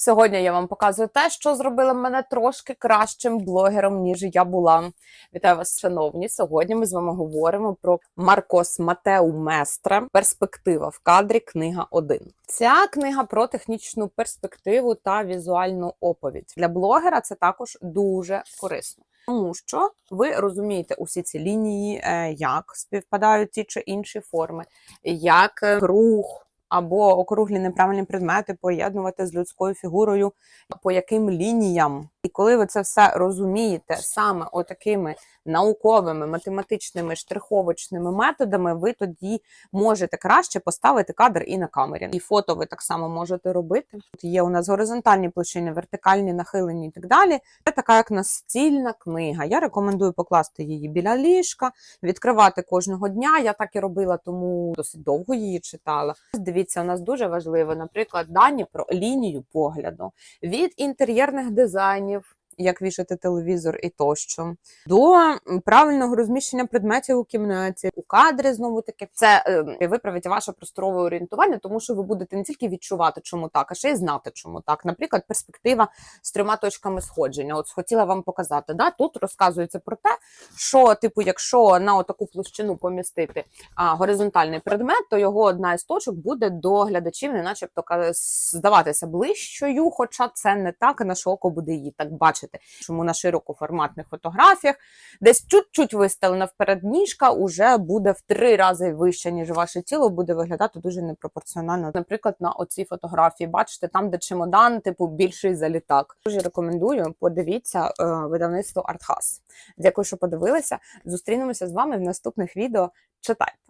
Сьогодні я вам показую те, що зробило мене трошки кращим блогером, ніж я була. Вітаю вас, шановні. Сьогодні ми з вами говоримо про Маркос Матеу Местре Перспектива в кадрі. Книга 1. Ця книга про технічну перспективу та візуальну оповідь для блогера. Це також дуже корисно. Тому що ви розумієте усі ці лінії, е, як співпадають ті чи інші форми, як е, рух або округлі неправильні предмети поєднувати з людською фігурою, по яким лініям. І коли ви це все розумієте саме отакими науковими математичними штриховочними методами, ви тоді можете краще поставити кадр і на камері. І фото ви так само можете робити. Тут є у нас горизонтальні площини, вертикальні, нахилені і так далі. Це така як настільна книга. Я рекомендую покласти її біля ліжка, відкривати кожного дня. Я так і робила, тому досить довго її читала. Дивіться, у нас дуже важливо, наприклад, дані про лінію погляду від інтер'єрних дизайнів органів як вішати телевізор і тощо, до правильного розміщення предметів у кімнаті, у кадрі знову таки це е, виправить ваше просторове орієнтування, тому що ви будете не тільки відчувати, чому так, а ще й знати, чому так. Наприклад, перспектива з трьома точками сходження. От хотіла вам показати. Да? Тут розказується про те, що, типу, якщо на отаку площину помістити а, горизонтальний предмет, то його одна із точок буде до глядачів, не начебто здаватися ближчою, хоча це не так, і наше око буде її так бачити. Чому на широкоформатних фотографіях десь чуть-чуть виставлена вперед ніжка, уже буде в три рази вище, ніж ваше тіло, буде виглядати дуже непропорціонально. Наприклад, на оцій фотографії, бачите, там, де чемодан, типу, більший за літак. Дуже рекомендую, подивіться е, видавництво Артхас. Дякую, що подивилися. Зустрінемося з вами в наступних відео. Читайте!